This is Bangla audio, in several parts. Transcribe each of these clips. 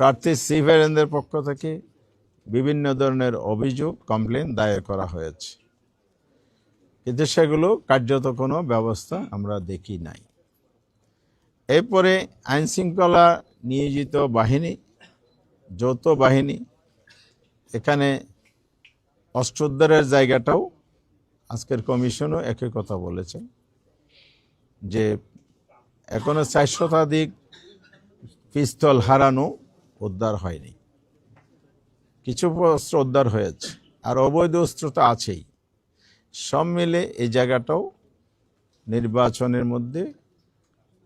প্রার্থী সিভারেনদের পক্ষ থেকে বিভিন্ন ধরনের অভিযোগ কমপ্লেন দায়ের করা হয়েছে। কিন্তু সেগুলো কার্যত কোনো ব্যবস্থা আমরা দেখি নাই। এরপরে আইন শৃঙ্খলা নিয়োজিত বাহিনী, যৌথ বাহিনী, এখানে অস্ত্রোদ্ধারের জায়গাটাও আজকের কমিশনও একই কথা বলেছে যে এখনও চার পিস্তল হারানো উদ্ধার হয়নি। কিছু অস্ত্র উদ্ধার হয়েছে আর অবৈধ অস্ত্র তো আছেই। সব মিলে এই জায়গাটাও নির্বাচনের মধ্যে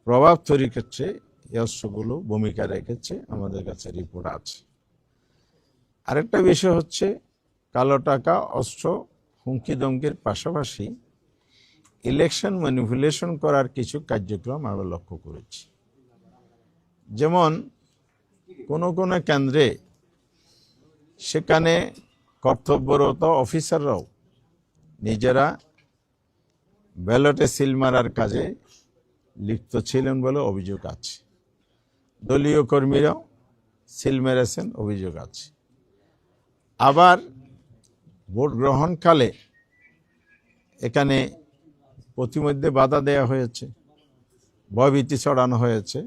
প্রভাব তৈরি করছে, এই অস্ত্রগুলো ভূমিকা রেখেছে, আমাদের কাছে রিপোর্ট আছে। আরেকটা বিষয় হচ্ছে, কালো টাকা অস্ত্র হুমকি দমকির পাশাপাশি ইলেকশন ম্যানিপুলেশন করার কিছু কার্যক্রম আমরা লক্ষ্য করেছি। যেমন কোনো কোনো কেন্দ্রে সেখানে কর্তব্যরত অফিসাররাও নিজেরা ব্যালটে সিল মারার কাজে লিপ্ত ছিলেন বলে অভিযোগ আছে। দলীয় কর্মীরাও সিল মেরেছেন অভিযোগ আছে। আবার ভোট গ্রহণকালে এখানে প্রতিমধ্যে বাধা দেওয়া হয়েছে, ভয়ভীতি ছড়ানো হয়েছে,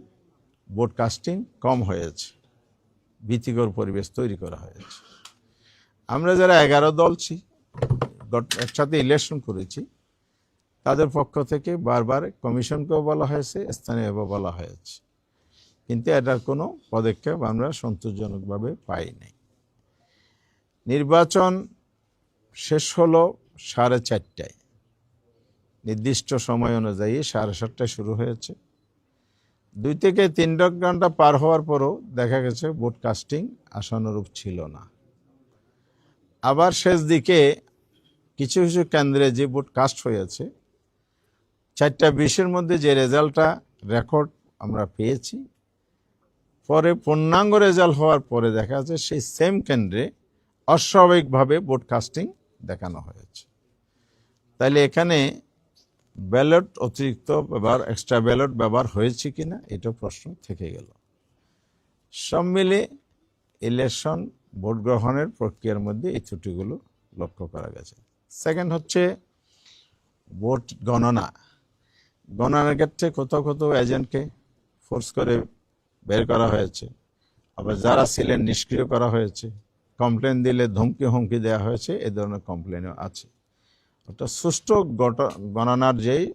ভোট কাস্টিং কম হয়েছে। ভীতিকর পরিবেশ তৈরি করা হয়েছে। আমরা যারা এগারো দলছি গত- একসাথে ইলেকশন করেছি, তাদের পক্ষ থেকে বারবার কমিশনকেও বলা হয়েছে স্থানীয়ভাবে বলা হয়েছে। কিন্তু এটার কোনো পদক্ষেপ আমরা সন্তোষজনকভাবে পাই নাই। নির্বাচন শেষ হলো সাড়ে চারটায়। নির্দিষ্ট সময় অনুযায়ী সাড়ে সাতটায় শুরু হয়েছে। দুই থেকে তিন ঘণ্টা পার হওয়ার পরও দেখা গেছে ভোট কাস্টিং আশানুরূপ ছিল না। আবার শেষ দিকে কিছু কিছু কেন্দ্রে যে ভোট কাস্ট হয়েছে, চারটা বিশের মধ্যে যে রেজাল্টটা রেকর্ড আমরা পেয়েছি, পরে পূর্ণাঙ্গ রেজাল্ট হওয়ার পরে দেখা যাচ্ছে সেই সেম কেন্দ্রে অস্বাভাবিকভাবে ভোট কাস্টিং দেখানো হয়েছে। তাইলে এখানে ব্যালট, অতিরিক্ত ব্যবহার এক্সট্রা ব্যালট ব্যবহার হয়েছে কিনা এটা প্রশ্ন থেকে গেল। সব মিলে ইলেকশন ভোট গ্রহণের প্রক্রিয়ার মধ্যে এই ত্রুটিগুলো লক্ষ্য করা গেছে। সেকেন্ড হচ্ছে ভোট গণনা। গণনার ক্ষেত্রে কোথাও কোথাও এজেন্টকে ফোর্স করে বের করা হয়েছে। আবার যারা ছিলেন নিষ্ক্রিয় করা হয়েছে কমপ্লেন দিলে ধমকি হুমকি দেওয়া হয়েছে, এ ধরনের কমপ্লেনও আছে। অর্থাৎ সুষ্ঠু গণনার যেই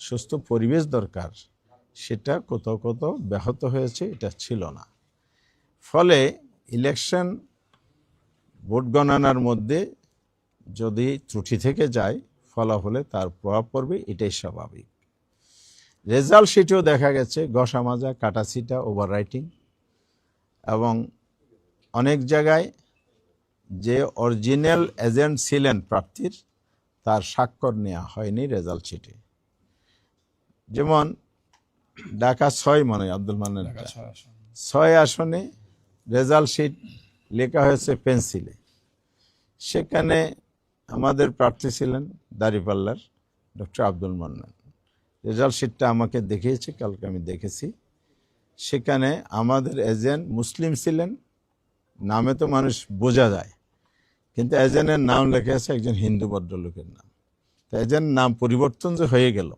সুস্থ পরিবেশ দরকার, সেটা কোথাও কোথাও ব্যাহত হয়েছে, এটা ছিল না। ফলে ইলেকশন ভোট গণনার মধ্যে যদি ত্রুটি থেকে যায়, ফলাফলে তার প্রভাব পড়বে, এটাই স্বাভাবিক। রেজাল্ট শিটেও দেখা গেছে গসা মাজা কাটাছিটা ওভার রাইটিং এবং অনেক জায়গায় যে অরিজিনাল এজেন্ট ছিলেন প্রার্থীর তার স্বাক্ষর নেওয়া হয়নি রেজাল্ট শিটে। যেমন ঢাকা ছয় মনে আব্দুল মান্নান ছয় আসনে। রেজাল্ট শিট লেখা হয়েছে পেন্সিলে। সেখানে আমাদের প্রার্থী ছিলেন দাঁড়িপাল্লার ডক্টর আব্দুল মান্নান। রেজাল্ট শিটটা আমাকে দেখিয়েছে কালকে আমি দেখেছি। সেখানে আমাদের এজেন্ট মুসলিম ছিলেন নামে তো মানুষ বোঝা যায়। কিন্তু এজেন্টের নাম লেখা আছে একজন হিন্দু ভদ্রলোকের নাম। তো এজেন্ট নাম পরিবর্তন যে হয়ে গেল,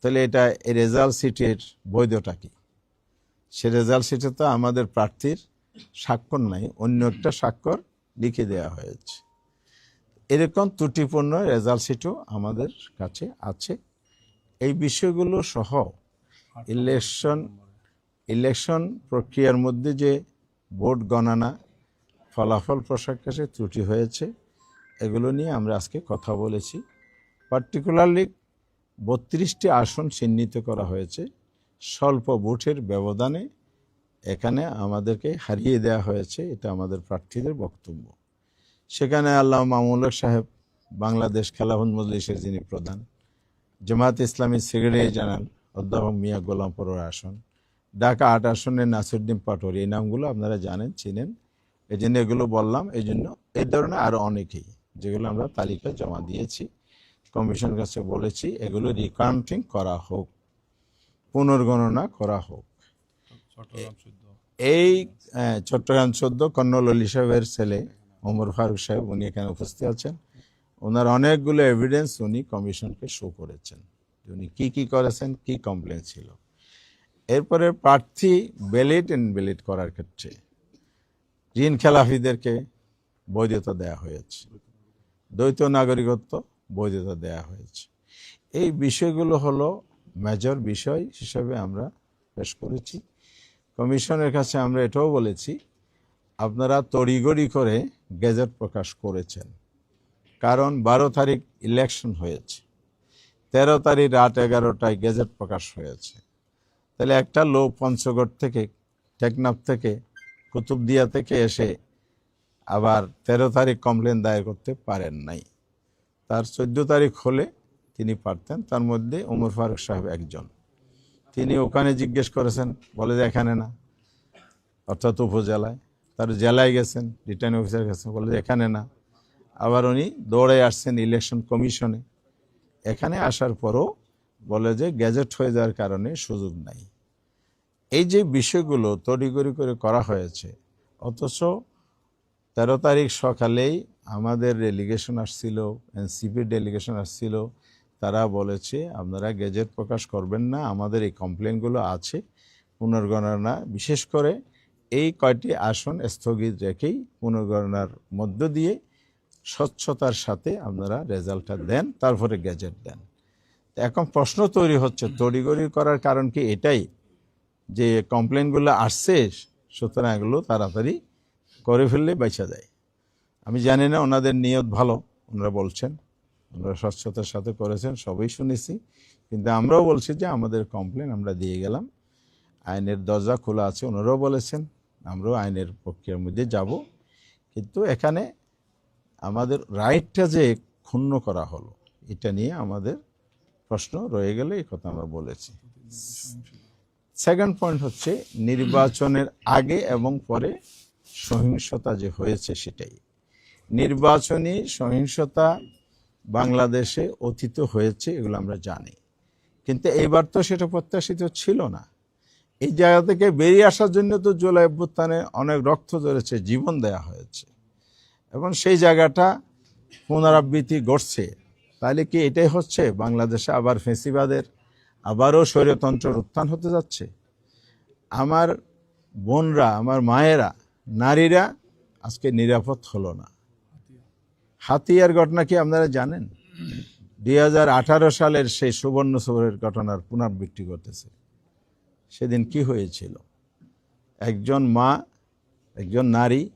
তাহলে এটা এই রেজাল্ট সিটের বৈধটা কি? সে রেজাল্ট সিটে তো আমাদের প্রার্থীর স্বাক্ষর নাই, অন্য একটা স্বাক্ষর লিখে দেওয়া হয়েছে। এরকম ত্রুটিপূর্ণ রেজাল্ট সিটও আমাদের কাছে আছে। এই বিষয়গুলো সহ ইলেকশন ইলেকশন প্রক্রিয়ার মধ্যে যে ভোট গণনা ফলাফল প্রকাশে ত্রুটি হয়েছে, এগুলো নিয়ে আমরা আজকে কথা বলেছি। পার্টিকুলারলি বত্রিশটি আসন চিহ্নিত করা হয়েছে, স্বল্প ভোটের ব্যবধানে এখানে আমাদেরকে হারিয়ে দেওয়া হয়েছে, এটা আমাদের প্রার্থীদের বক্তব্য। সেখানে আল্লাহ মামুল সাহেব, বাংলাদেশ খেলাফত মজলিসের যিনি প্রধান জামাত ইসলামী সেক্রেটারি জেনারেল অধ্যাপক মিয়া গোলাম পরোর আসন, ঢাকা আট আসনের নাসিরুদ্দিন পাটোয়ারি, এই নামগুলো আপনারা জানেন, চিনেন। এই জন্য এগুলো বললাম এই জন্য এই ধরনের আরও অনেকেই যেগুলো আমরা তালিকা জমা দিয়েছি কমিশন কাছে বলেছি এগুলো রিকাউন্টিং করা হোক পুনর্গণনা করা হোক। এই আহ, চট্টগ্রাম চোদ্দ কর্নল অলি সাহেবের ছেলে ওমর ফারুক সাহেব উনি এখানে উপস্থিত আছেন। ওনার অনেকগুলো এভিডেন্স উনি কমিশনকে শো করেছেন উনি কি কি করেছেন কি কমপ্লেন ছিল। এরপরে প্রার্থী ব্যালিট এন্ড ব্যালিট করার ক্ষেত্রে ঋণ খেলাফিদেরকে বৈধতা দেয়া হয়েছে। দ্বৈত নাগরিকত্ব বৈধতা দেয়া হয়েছে। এই বিষয়গুলো হলো মেজর বিষয় হিসেবে আমরা পেশ করেছি। কমিশনের কাছে আমরা এটাও বলেছি, আপনারা তড়িগড়ি করে গেজেট প্রকাশ করেছেন, কারণ বারো তারিখ ইলেকশন হয়েছে। তেরো তারিখ রাত এগারোটায় গেজেট প্রকাশ হয়েছে। তাহলে একটা লোক পঞ্চগড় থেকে, টেকনাফ থেকে কুতুবদিয়া থেকে এসে আবার তেরো তারিখ কমপ্লেন দায়ের করতে পারেন নাই। তার চোদ্দ তারিখ হলে তিনি পারতেন, তার মধ্যে ওমর ফারুক সাহেব একজন। তিনি ওখানে জিজ্ঞেস করেছেন, বলে যে এখানে না, অর্থাৎ উপজেলায়। তার জেলায় গেছেন রিটার্নিং অফিসার গেছেন, বলে যে এখানে না। আবার উনি দৌড়ে আসছেন ইলেকশন কমিশনে এখানে আসার পরও বলে যে গ্যাজেট হয়ে যাওয়ার কারণে সুযোগ নাই। এই যে বিষয়গুলো তড়িগড়ি করে করা হয়েছে, অথচ তেরো তারিখ সকালেই আমাদের ডেলিগেশন আসছিল, এনসিপির ডেলিগেশন আসছিল। তারা বলেছে, আপনারা গেজেট প্রকাশ করবেন না, আমাদের এই কমপ্লেনগুলো আছে, পুনর্গণনা। বিশেষ করে এই কয়টি আসন স্থগিত রেখেই পুনর্গণনার মধ্য দিয়ে স্বচ্ছতার সাথে আপনারা রেজাল্টটা দেন, তারপরে গেজেট দেন। এখন প্রশ্ন তৈরি হচ্ছে তড়িগড়ি করার কারণ কি এটাই? যে কমপ্লেনগুলো আসছে, সুতরাং এগুলো তাড়াতাড়ি করে ফেললে বেঁচে যায়। আমি জানি না ওনাদের নিয়ত ভালো, ওনারা বলছেন, ওনারা স্বচ্ছতার সাথে করেছেন, সবই শুনেছি। কিন্তু আমরাও বলছি যে আমাদের কমপ্লেন আমরা দিয়ে গেলাম। আইনের দরজা খোলা আছে, ওনারাও বলেছেন, আমরাও আইনের প্রক্রিয়ার মধ্যে যাব। কিন্তু এখানে আমাদের রাইটটা যে ক্ষুণ্ণ করা হলো, এটা নিয়ে আমাদের প্রশ্ন রয়ে গেলে এই কথা আমরা বলেছি। সেকেন্ড পয়েন্ট হচ্ছে নির্বাচনের আগে এবং পরে সহিংসতা যে হয়েছে সেটাই। নির্বাচনী সহিংসতা বাংলাদেশে অতীত হয়েছে এগুলো আমরা জানি। কিন্তু এইবার তো সেটা প্রত্যাশিত ছিল না। এই জায়গা থেকে বেরিয়ে আসার জন্য তো জুলাই অভ্যুত্থানে অনেক রক্ত ধরেছে জীবন দেয়া হয়েছে। এবং সেই জায়গাটা পুনরাবৃত্তি ঘটছে। তাহলে কি এটাই হচ্ছে? বাংলাদেশে আবার ফেসিবাদের আবারও স্বৈরতন্ত্রের উত্থান হতে যাচ্ছে। আমার বোনরা, আমার মায়েরা, নারীরা আজকে নিরাপদ হলো না। হাতিয়ার ঘটনা কি আপনারা জানেন? দু হাজার আঠারো সালের সেই সুবর্ণ সবরের ঘটনার পুনরাবৃত্তি করতেছে সেদিন কি হয়েছিল? একজন মা, একজন নারী,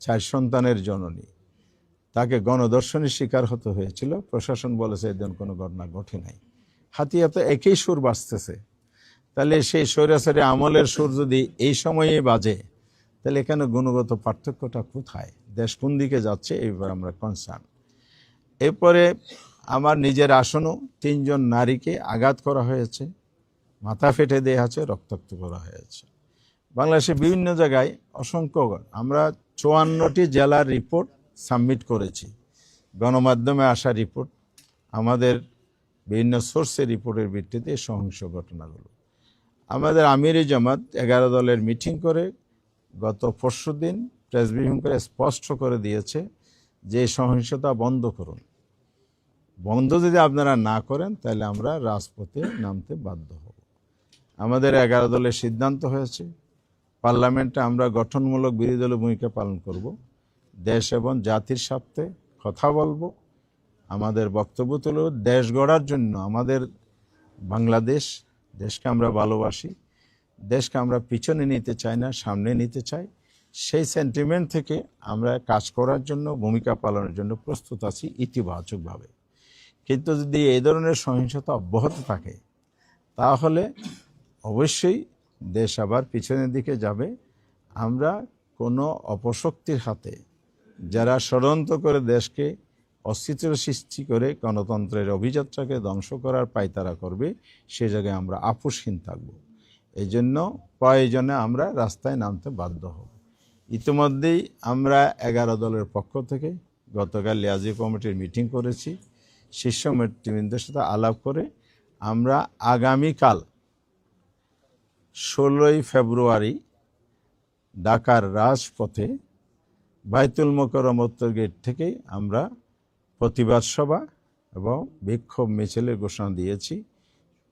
চার সন্তানের জননী। তাকে গণদর্শনের শিকার হতে হয়েছিল। প্রশাসন বলেছে এদিন কোনো ঘটনা ঘটে নাই। হাতিয়া তো একই সুর বাজতেছে। তাহলে সেই সৈরাসরি আমলের সুর যদি এই সময়ে বাজে, তাহলে এখানে গুণগত পার্থক্যটা কোথায়? দেশ কোন দিকে যাচ্ছে এইবার আমরা কনসার্ন এরপরে আমার নিজের আসনও তিনজন নারীকে আঘাত করা হয়েছে, মাথা ফেটে দেওয়া আছে, রক্তাক্ত করা হয়েছে। বাংলাদেশের বিভিন্ন জায়গায় অসংখ্য আমরা চুয়ান্নটি জেলার রিপোর্ট সাবমিট করেছি। গণমাধ্যমে আসা রিপোর্ট আমাদের বিভিন্ন সোর্সের রিপোর্টের ভিত্তিতে সহিংস ঘটনাগুলো। আমাদের আমিরি জামাত এগারো দলের মিটিং করে, গত পরশু দিন প্রেস ব্রিফিং করে স্পষ্ট করে দিয়েছে যে সহিংসতা বন্ধ করুন। বন্ধ যদি আপনারা না করেন, তাহলে আমরা রাজপথে নামতে বাধ্য হব। আমাদের এগারো দলের সিদ্ধান্ত হয়েছে, পার্লামেন্টে আমরা গঠনমূলক বিরোধী দলের ভূমিকা পালন করব, দেশ এবং জাতির স্বার্থে কথা বলব আমাদের বক্তব্য তুলব দেশ গড়ার জন্য আমাদের বাংলাদেশ দেশকে আমরা ভালোবাসি, দেশকে আমরা পিছনে নিতে চাই না, সামনে নিতে চাই। সেই সেন্টিমেন্ট থেকে আমরা কাজ করার জন্য, ভূমিকা পালনের জন্য প্রস্তুত আছি ইতিবাচকভাবে। কিন্তু যদি এই ধরনের সহিংসতা অব্যাহত থাকে, তাহলে অবশ্যই দেশ আবার পিছনের দিকে যাবে। আমরা কোনো অপশক্তির হাতে যারা ষড়যন্ত্র করে দেশকে অস্তিত্ব সৃষ্টি করে গণতন্ত্রের অভিযাত্রাকে ধ্বংস করার পায়তারা করবে, সে জায়গায় আমরা আপোষহীন থাকব। এই জন্য প্রয়োজনে আমরা রাস্তায় নামতে বাধ্য হব। ইতিমধ্যেই আমরা এগারো দলের পক্ষ থেকে গতকাল লিয়াজি কমিটির মিটিং করেছি। শীর্ষ নেতৃবৃন্দের সাথে আলাপ করে আমরা আগামীকাল ষোলোই ফেব্রুয়ারি ঢাকার রাজপথে বাইতুল মোকরম উত্তর গেট থেকেই আমরা প্রতিবাদ সভা এবং বিক্ষোভ মিছিলের ঘোষণা দিয়েছি।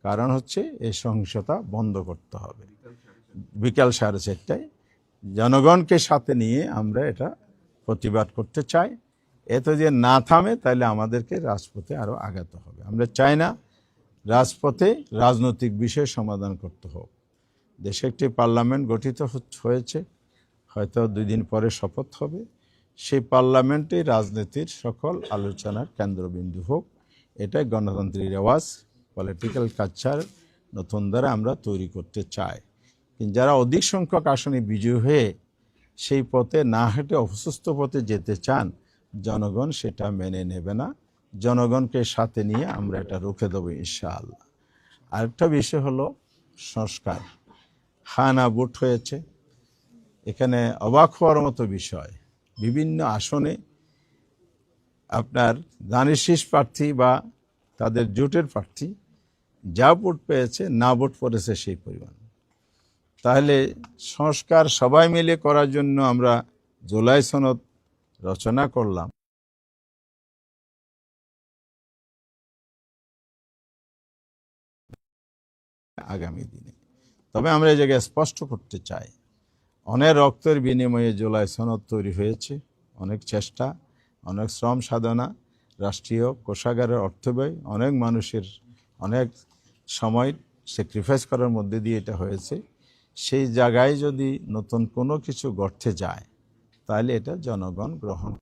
কারণ হচ্ছে এই সহিংসতা বন্ধ করতে হবে। বিকাল সাড়ে চারটায় জনগণকে সাথে নিয়ে আমরা এটা প্রতিবাদ করতে চাই। এত যে না থামে তাহলে আমাদেরকে রাজপথে আরও আগাতে হবে। আমরা চাই না রাজপথে রাজনৈতিক বিষয় সমাধান করতে হোক। দেশে একটি পার্লামেন্ট গঠিত হয়েছে হয়তো দুই দিন পরে শপথ হবে। সেই পার্লামেন্টে রাজনীতির সকল আলোচনার কেন্দ্রবিন্দু হোক। এটাই গণতান্ত্রিক রেওয়াজ পলিটিক্যাল কালচার নতুন দ্বারা আমরা তৈরি করতে চাই। কিন্তু যারা অধিক সংখ্যক আসনে বিজয়ী হয়ে সেই পথে না হেঁটে অসুস্থ পথে যেতে চান, জনগণ সেটা মেনে নেবে না। জনগণকে সাথে নিয়ে আমরা এটা রুখে দেবো ইনশাআল্লাহ। আরেকটা বিষয় হলো সংস্কার। হানা বুট হয়েছে। এখানে অবাক হওয়ার মতো বিষয়। বিভিন্ন আসনে আপনার দানের শীষ প্রার্থী বা তাদের জোটের প্রার্থী যা ভোট পেয়েছে, না ভোট পড়েছে সেই পরিমাণ। তাহলে সংস্কার সবাই মিলে করার জন্য আমরা জুলাই সনদ রচনা করলাম। আগামী দিনে। তবে আমরা এই জায়গায় স্পষ্ট করতে চাই অনেক রক্তের বিনিময়ে জুলাই সনদ তৈরি হয়েছে, অনেক চেষ্টা, অনেক শ্রম সাধনা, রাষ্ট্রীয় কোষাগারের অর্থ ব্যয়, অনেক মানুষের অনেক সময় স্যাক্রিফাইস করার মধ্যে দিয়ে এটা হয়েছে। সেই জায়গায় যদি নতুন কোনো কিছু গড়তে যায়, তাহলে এটা জনগণ গ্রহণ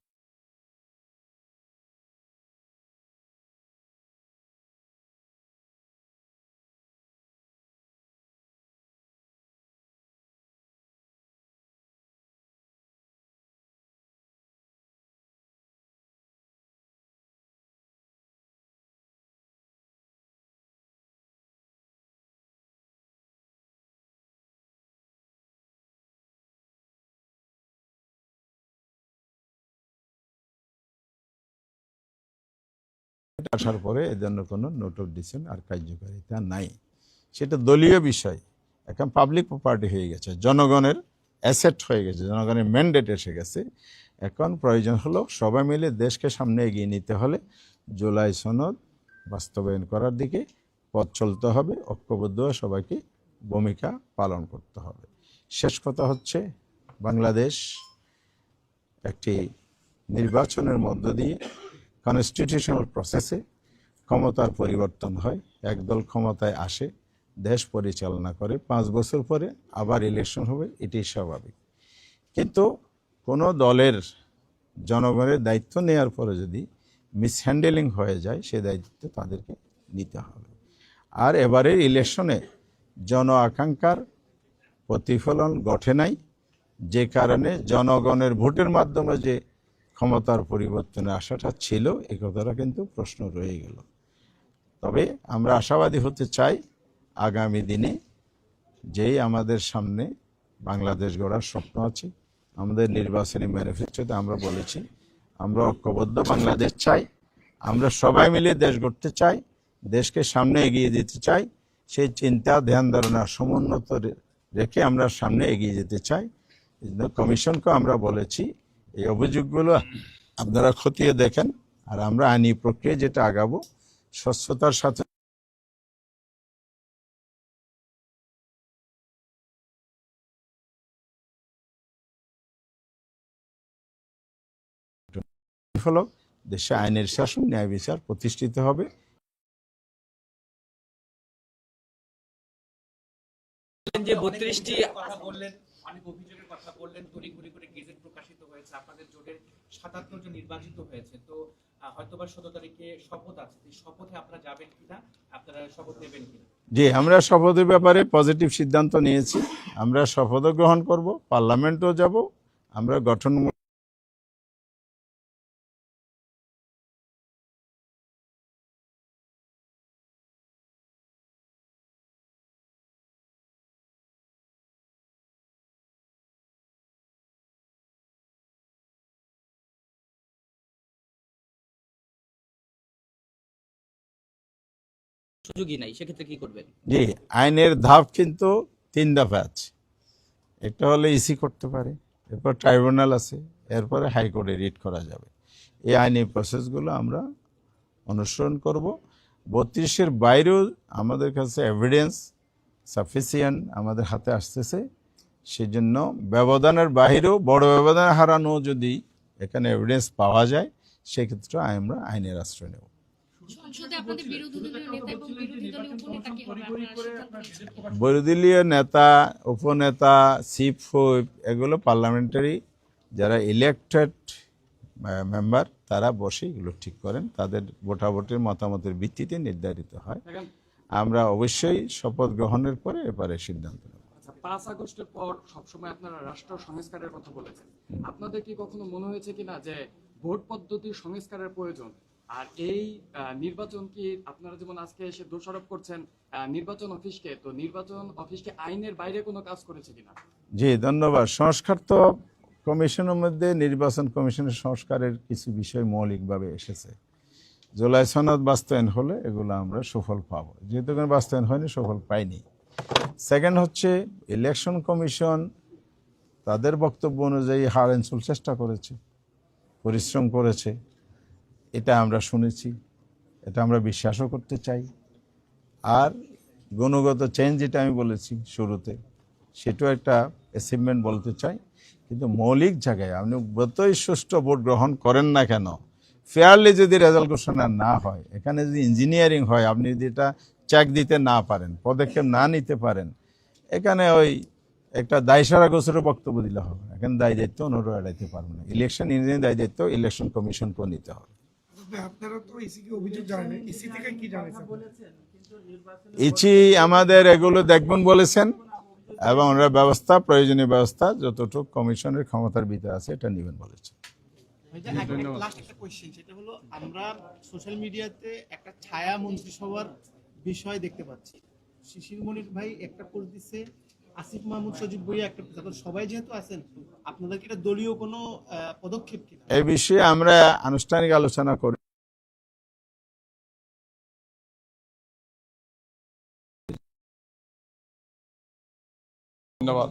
আসার পরে এর জন্য কোনো নোট অফ ডিসিশন আর কার্যকারিতা নাই। সেটা দলীয় বিষয়। এখন পাবলিক প্রপার্টি হয়ে গেছে, জনগণের অ্যাসেট হয়ে গেছে, জনগণের ম্যান্ডেট এসে গেছে। এখন প্রয়োজন হলো সবাই মিলে দেশকে সামনে এগিয়ে নিতে হলে জুলাই সনদ বাস্তবায়ন করার দিকে পথ চলতে হবে, ঐক্যবদ্ধ সবাইকে ভূমিকা পালন করতে হবে। শেষ কথা হচ্ছে বাংলাদেশ একটি নির্বাচনের মধ্য দিয়ে কনস্টিটিউশনাল প্রসেসে ক্ষমতার পরিবর্তন হয়। একদল ক্ষমতায় আসে, দেশ পরিচালনা করে। পাঁচ বছর পরে আবার ইলেকশন হবে এটি স্বাভাবিক। কিন্তু কোনো দলের জনগণের দায়িত্ব নেওয়ার পরে যদি মিসহ্যান্ডেলিং হয়ে যায়, সে দায়িত্ব তাদেরকে নিতে হবে। আর এবারের ইলেকশনে জন আকাঙ্ক্ষার প্রতিফলন ঘটে নাই। যে কারণে জনগণের ভোটের মাধ্যমে যে ক্ষমতার পরিবর্তনে আশাটা ছিল এই কথাটা কিন্তু প্রশ্ন রয়ে গেল। তবে আমরা আশাবাদী হতে চাই, আগামী দিনে যেই আমাদের সামনে বাংলাদেশ গড়ার স্বপ্ন আছে, আমাদের নির্বাচনী ম্যানিফেস্টোতে আমরা বলেছি, আমরা ঐক্যবদ্ধ বাংলাদেশ চাই, আমরা সবাই মিলে দেশ গড়তে চাই, দেশকে সামনে এগিয়ে দিতে চাই, সেই চিন্তা, ধ্যান, ধারণা, সমুন্নত রেখে আমরা সামনে এগিয়ে যেতে চাই। কমিশনকে আমরা বলেছি এই অভিযোগগুলো আপনারা খতিয়ে দেখেন আর আমরা আইনি প্রক্রিয়া যেটা আগাবো স্বচ্ছতার সাথে হলো দেশে আইনের শাসন ন্যায় বিচার প্রতিষ্ঠিত হবে। যে বত্রিশটি কথা বললেন অনেক অভিযোগের কথা বললেন তড়িঘড়ি করে গেজেট প্রকাশিত হয়েছে আপনাদের জোটের সাতাত্তর জন নির্বাচিত হয়েছে। তো হয়তোবা সতেরো তারিখে শপথ আছে, সেই শপথে আপনারা যাবেন কিনা? আপনারা শপথ নেবেন কিনা? জি, আমরা শপথের ব্যাপারে পজিটিভ সিদ্ধান্ত নিয়েছি। আমরা শপথও গ্রহণ করব, পার্লামেন্টও যাব, আমরা গঠন সুযোগই নাই, সেক্ষেত্রে কি করবেন? জি, আইনের ধাপ কিন্তু তিন দফা আছে। একটা হলে ইসি করতে পারে, এরপর ট্রাইব্যুনাল আছে, এরপরে হাইকোর্টে রিট করা যাবে। এই আইনি প্রসেসগুলো আমরা অনুসরণ করব। বত্রিশের বাইরেও আমাদের কাছে এভিডেন্স সাফিসিয়েন্ট আমাদের হাতে আসতেছে, সেজন্য ব্যবধানের বাইরেও, বড় ব্যবধান হারানো যদি এখানে এভিডেন্স পাওয়া যায়, সেক্ষেত্রে আমরা আইনের আশ্রয় নেব। বিরোধী নেতা এবং বিরোধী দলীয় উপনেতা চিফ হুইপ এগুলো পার্লামেন্টারি যারা ইলেকটেড মেম্বার তারা বসে এগুলো ঠিক করেন। তাদের ভোটাভুটির মতামতের ভিত্তিতে নির্ধারিত হয়। আমরা অবশ্যই শপথ গ্রহণের পরে এবারে সিদ্ধান্ত নেব। আচ্ছা পাঁচ আগস্টের পর সবসময় আপনারা রাষ্ট্র সংস্কারের কথা বলেছেন। আপনাদের কি কখনো মনে হয়েছে কিনা যে ভোট পদ্ধতির সংস্কারের প্রয়োজন? আর এই নির্বাচন কি আপনারা যেমন আজকে এসে দোষারোপ করছেন নির্বাচন অফিসকে, তো নির্বাচন অফিসকে আইনের বাইরে কোনো কাজ করেছে কিনা? জি, ধন্যবাদ। সংস্কার তো কমিশনের মধ্যে নির্বাচন কমিশনের সংস্কারের কিছু বিষয় মৌলিকভাবে এসেছে। জুলাই সনদ বাস্তবায়ন হলে এগুলো আমরা সুফল পাবো। যেহেতু কোনো বাস্তবায়ন হয়নি, সফল পাইনি। সেকেন্ড হচ্ছে ইলেকশন কমিশন তাদের বক্তব্য অনুযায়ী হার চেষ্টা করেছে, পরিশ্রম করেছে। এটা আমরা শুনেছি, এটা আমরা বিশ্বাসও করতে চাই। আর গুণগত চেঞ্জ যেটা আমি বলেছি শুরুতে, সেটাও একটা অ্যাচিভমেন্ট বলতে চাই। কিন্তু মৌলিক জায়গায় আপনি যতই সুষ্ঠু ভোট গ্রহণ করেন না কেন ফেয়ারলি যদি রেজাল্ট ঘোষণা না হয়, এখানে যদি ইঞ্জিনিয়ারিং হয়, আপনি যদি এটা চেক দিতে না পারেন, পদক্ষেপ না নিতে পারেন, এখানে ওই একটা দায়সারা গোছরের বক্তব্য দিলে হবে। এখানে দায় দায়িত্ব অন্যরা এড়াইতে পারবে না। ইলেকশন ইঞ্জিনিয়ারিং দায় দায়িত্ব ইলেকশন কমিশনকেও নিতে হবে। তবে আপনারা তো ইসিকে অভিযোগ জানেন ইসি থেকে কি জানেন ইচি আমাদের এগুলো দেখবেন বলেছেন এবং ওনারা ব্যবস্থা প্রয়োজনীয় ব্যবস্থা যতটুকু কমিশনের ক্ষমতার ভিতরে আছে এটা নেবেন বলেছেন। লাস্ট একটা কোয়েশ্চেন সেটা হলো আমরা সোশ্যাল মিডিয়াতে একটা ছায়া মন্ত্রিসভার বিষয় দেখতে পাচ্ছি। শিশির মনির ভাই একটা পোস্ট দিচ্ছে আসিফ মাহমুদ সজীব একটা তারপর সবাই যেহেতু আছেন আপনাদের কি এটা দলীয় কোনো পদক্ষেপ কিনা? এই বিষয়ে আমরা আনুষ্ঠানিক আলোচনা করি। ধন্যবাদ